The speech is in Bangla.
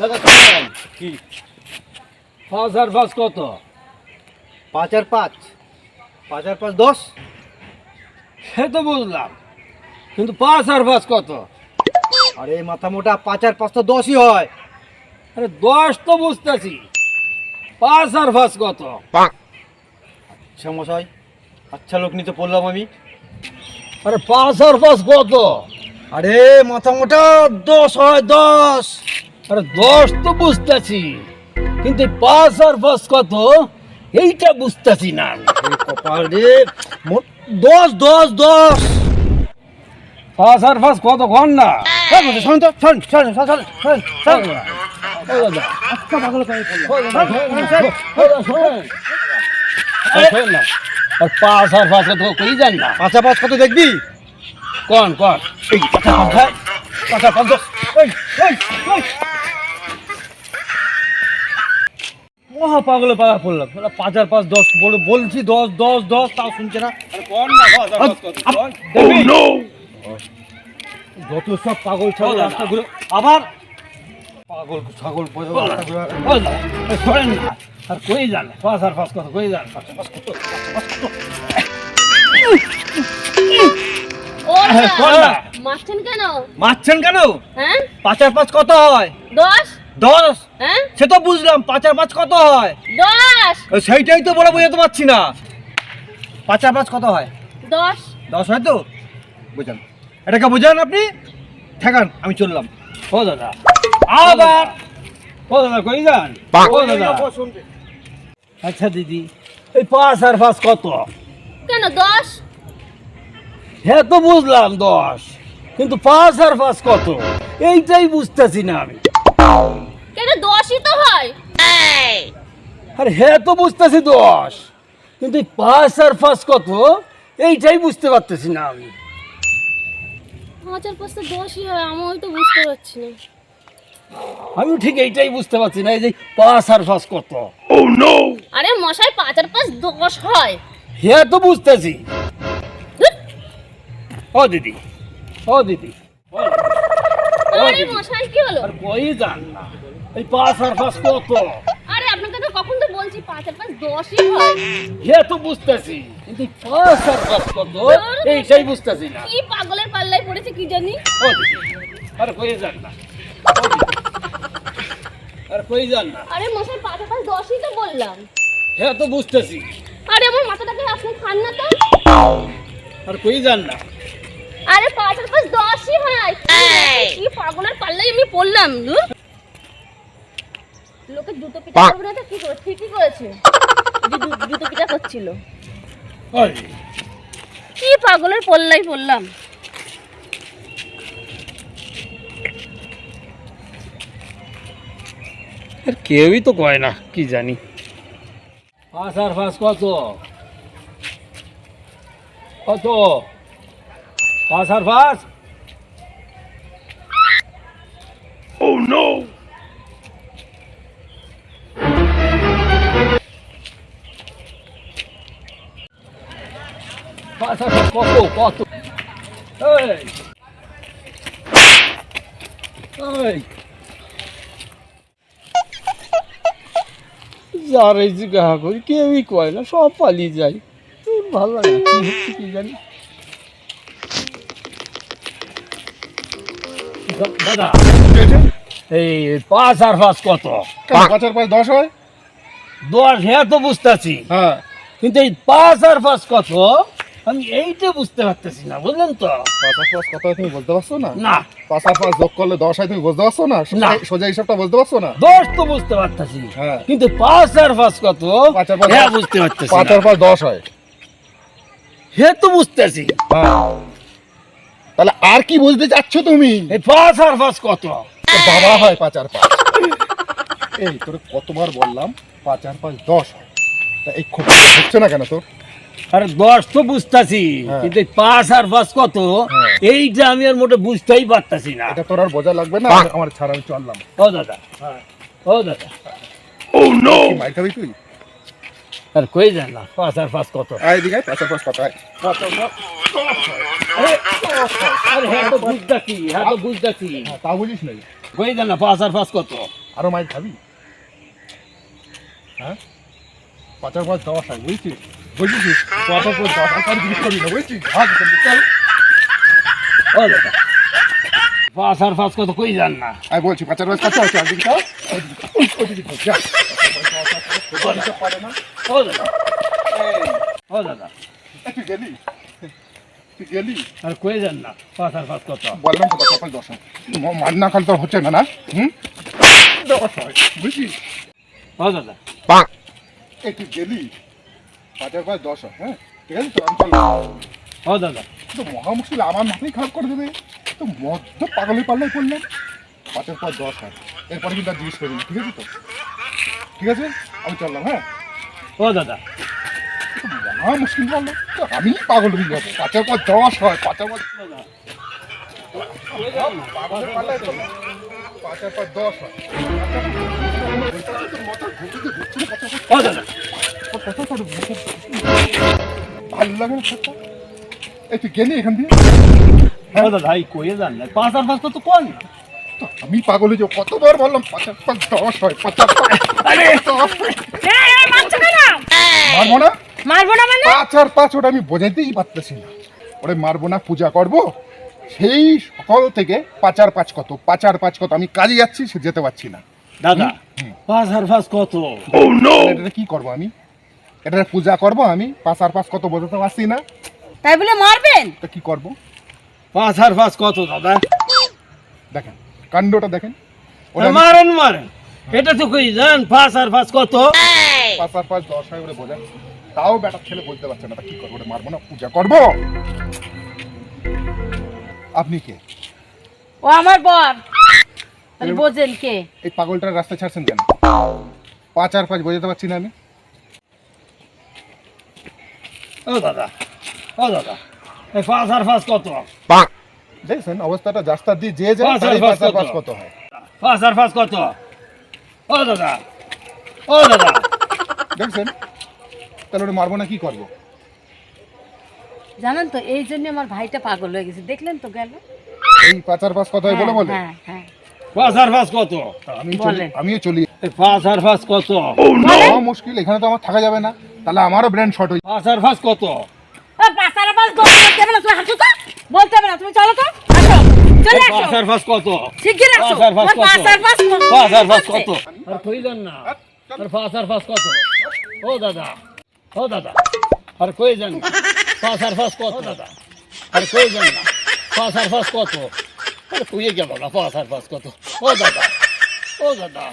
দাদা কি? পাঁচ আর পাঁচ কত? পাঁচ আর পাঁচ। পাঁচ আর পাঁচ দশ? সে তো বুঝলাম কিন্তু পাঁচ আর পাঁচ কত? আরে মাথা মোটা পাঁচ আর পাঁচ তো দশই হয়। আরে দশ তো বুঝতেছি পাঁচ আর পাঁচ কত? আচ্ছা মশাই আচ্ছা লোক নিতে পড়লাম আমি। আরে পাঁচ আর পাঁচ কত? আরে মাথা মোটা দশ হয় দশ। আরে দশ তো বুঝতেছি কিন্তু পাঁচ আর পাঁচ কত এইটা বুঝতেছি না। কপাল রে দশ দশ দশ। পাঁচ আর পাঁচ কত ঘন না? শোন তো শোন শোন শোন শোন শোন শোন। ও দাদা, আচ্ছা। আরে না। আর পাঁচ আর পাঁচ কত কই যান না। পাঁচ আর পাঁচ কত দেখবি? কোন কোন এই এই এই এই। মহা পাগলে পাগা পড়লাম। পাঁচ আর পাঁচ দশ বলে বলছি দশ দশ দশ তাও শুনছে না। যত সব পাগল ছাগল রাস্তা ঘুরে আবার? পাগল ছাগল শোনেন না। আর কই যান? পাঁচ আর পাঁচ কত কই যান? ও আরে, মারছেন কেন? মারছেন কেন? হ্যাঁ? পাঁচ আর পাঁচ কত হয়? দশ? দশ? হ্যাঁ? সে তো বুঝলাম পাঁচ আর পাঁচ কত হয়? দশ। সেইটাই তো বলে বোঝাতে পারছি না। পাঁচ আর পাঁচ কত হয়? দশ। দশ হয় তো? বুঝান। এটাকে বুঝান আপনি? ঠেকান আমি চললাম। ও দাদা। আবার? ও দাদা কই যান? ও দাদা। আচ্ছা দিদি এই পাঁচ আর পাঁচ কত? কেন দশ? হ্যাঁ তো বুঝলাম দশ কিন্তু পাঁচ আর পাঁচ কত? এইটাই বুঝতেছি না আমি। কেন দশই তো হয়। আরে হ্যাঁ তো বুঝতেছি দশ। কিন্তু পাঁচ আর পাঁচ কত? এইটাই বুঝতে পারতেছি না আমি। পাঁচ আর পাঁচ তো দশই হয় আমি ওই তো বুঝতে পারছি না। আমিও ঠিক এইটাই বুঝতে পারছি না এই যে পাঁচ আর পাঁচ কত? আরে মশাই পাঁচ আর পাঁচ দশ হয়। হ্যাঁ তো বুঝতেছি। ও দিদি ও দিদি ও আরে মশাই কি হলো? আর কই যান না এই পাঁচ আর পাঁচ কত? আরে আপনাকে তো কখন তো বলছি পাঁচ আর পাঁচ দশই হয়। হ্যাঁ তো বুঝতেছি কিন্তু পাঁচ আর পাঁচ কত? এইটাই বুঝতেছি না। কি পাগলের পাল্লায় পড়েছে কি জানি? আরে কই যান না। আরে কই যান না। আরে মশাই পাঁচ আর পাঁচ দশই তো বললাম। হ্যাঁ তো বুঝতেছি। আরে আমার মাথাটাকে আপনি খান না তো? আর কই যান না। আরে পাঁচ আর পাঁচ দশই হয়। কি পাগলের পাল্লায় আমি পড়লাম ধুর। লোকে জুতো পিটা করবে না তো? কি করে? ঠিকই করেছে। জুতো পিটা করছিল। কি পাগলের পল্লাই পড়লাম আর কেউই তো কয় না কি জানি। পাঁচ আর পাঁচ কত? কত? পাঁচ আর পাঁচ? পাঁচ আর পাঁচ কত কত এই এই যার এই জিজ্ঞাসা করি কেউই কয় না সব পালিয়ে যায় তোর ভালো লাগে কি কি জানি দাদা এই পাঁচ আর পাঁচ কত? পাঁচ আর পাঁচ দশ হয় দশ হ্যাঁ তো বুঝতেছি হ্যাঁ। কিন্তু এই পাঁচ আর পাঁচ কত? আমি এইটা বুঝতে পারতেছি না বুঝলেন তো? পাঁচ আর পাঁচ কত তুমি বলতে পারছ না? না। পাঁচ পাঁচ যোগ করলে দশ হয় তুমি বুঝতে পারছ না? সোজা- হিসাবটা বুঝতে পারছ না? দশ তো বুঝতে পারতেছি হ্যাঁ। কিন্তু পাঁচ আর পাঁচ কত? পাঁচ আর পাঁচ হ্যাঁ বুঝতে পারতেছি পাঁচ আর পাঁচ দশ হয়। হ্যাঁ তো বুঝতেছি। হ্যাঁ। তাহলে আর কি বুঝতে চাচ্ছ তুমি? এই পাঁচ আর পাঁচ কত? বাবা হয় পাঁচ আর পাঁচ। এই তোর কতবার বললাম পাঁচ আর পাঁচ দশ হয়। তা এই খুব হচ্ছে না কেন তোর? আরে দশ তো বুঝতেছি হ্যাঁ। কিন্তু পাঁচ আর পাঁচ কত? হ্যাঁ। এইটা আমি আর মোটে বুঝতেই পারতাছি না। এটা তোর আর বোঝা লাগবে না আমার ছাড়া আমি চললাম। ও দাদা। ও দাদা। কি মাইর খাবি তুই? আর কই যান না পাঁচ আর পাঁচ কত? আয় দিকে পাঁচ আর পাঁচ কত হয় কত আরে আরে হ্যাঁ তো বুঝতেছি হ্যাঁ তো বুঝতেছি। হ্যাঁ, তা বুঝিস নাকি কই যান না পাঁচ আর পাঁচ কত? আরও মাইল খাবি? হ্যাঁ? পাঁচ দশ হয় বুঝছিস? বুঝেছিস পাঁচার পাঁচ দশ আর কারও না বুঝছিস ভাগ এখান চল। ও দাদা। পাঁচ আর পাঁচ কত কই যান না? আমি বলছি পাঁচ আছে ওইদিকে যাও, যা ওইদিকে পারে না ও দাদা। ও দাদা। তুই গেলি? তুই গেলি? আর কই যান না? পাঁচ আর পাঁচ কত? বললাম তো পাঁচ দশ মার না খাল তো হচ্ছে না না? হুম? দশ বুঝছিস ও দাদা। এই তুই গেলি? পাঁচার পাঁচ দশ হয় হ্যাঁ? ঠিক আছে তো আমি চললাম দাদা। তো মহা মুশকিল আমার মাথায় খারাপ করে দেবে। তো মধ্য পাগলে পাল্লাই পড়লাম পাঁচের পর দশ হয়। এরপরে কিন্তু আর জিজ্ঞেস করি ঠিক আছে তো? ঠিক আছে? আমি চললাম হ্যাঁ? ও দাদা। মহা মুশকিল বলল তো আমি পাগল হয়ে যাব। পাঁচের পর দশ হয় পাঁচের পর পাগলের পাল্লায় পড়লাম। পাঁচের পর দশ হয়। ও দাদা। ভালো লাগে না ঠাট্টা? গেলি এখান দিয়ে দাদা এই কই যান না পাঁচ আর পাঁচ তো আমি পাগল হয়ে যাব কতবার বললাম পাঁচের পর দশ হয় পাঁচের হয়। মারবো না মারবো না মানে পাঁচ আর পাঁচ ওটা আমি বোঝাইতেই পারতেছি না ওরে মারবো না পূজা করব সেই সকাল থেকে পাঁচ আর পাঁচ কত পাঁচ আর পাঁচ কত আমি কাজে যাচ্ছি সে যেতে পারছি না দাদা পাঁচ আর পাঁচ কত কি করব আমি এটা পূজা করব আমি। পাঁচ আর পাঁচ কত বোঝাতে পারছি না। তাই বলে মারবেন? তা কি করব? পাঁচ আর পাঁচ কত দাদা? দেখেন কাণ্ডটা দেখেন। ওটা মারেন মারেন। এটা তো কই যান পাঁচ আর পাঁচ কত? পাঁচ আর পাঁচ দশ হয় ওরে বোঝান। তাও বেটার ছেলে বলতে পারছে না তা কি করব? ওরে মারবো না পূজা করব? আপনি কে? ও আমার বর। বোঝেন কে? এই পাগলটার রাস্তা ছাড়ছেন কেন? পাঁচ আর পাঁচ বোঝাতে পারছি না আমি। ও দাদা ও দাদা এই পাঁচ আর পাঁচ। কত দেখছেন অবস্থাটা রাস্তা দিয়ে যে যায় পাঁচ আর পাঁচ পাঁচ কত? হয়। পাঁচ আর পাঁচ কত? ও দাদা ও দাদা। দেখছেন তাহলে ওটা মারবো না কি করব? জানেন তো এই জন্য আমার ভাইটা পাগল হয়ে গেছে। দেখলেন তো গেল? এই পাঁচ আর পাঁচ কত হয় বলে বলে? হ্যাঁ হ্যাঁ। পাঁচ আর পাঁচ কত? আমি চলি আমিও চলি। এই পাঁচ আর পাঁচ কত? মুশকিল এখানে তো আমার থাকা যাবে না। তাহলে আমারও ব্র্যান্ড শর্ট হয়ে পাঁচ আর পাঁচ কত পাঁচ দশ বলতে হবে না তুমি হাঁটো তো বলতে হবে না তুমি চলো তো আসো চলে আসো পাঁচ আর পাঁচ কত শিগগির আসো পাঁচ আর পাঁচ কত? পাঁচ আর পাঁচ পাঁচ আর পাঁচ কত আর কইলেন না আর পাঁচ আর পাঁচ কত ও দাদা ও দাদা আর কই যান না? পাঁচ আর পাঁচ কত দাদা আর কই না পাঁচ আর পাঁচ কত আরে কইয়ে গেল না পাঁচ আর পাঁচ কত ও দাদা ও দাদা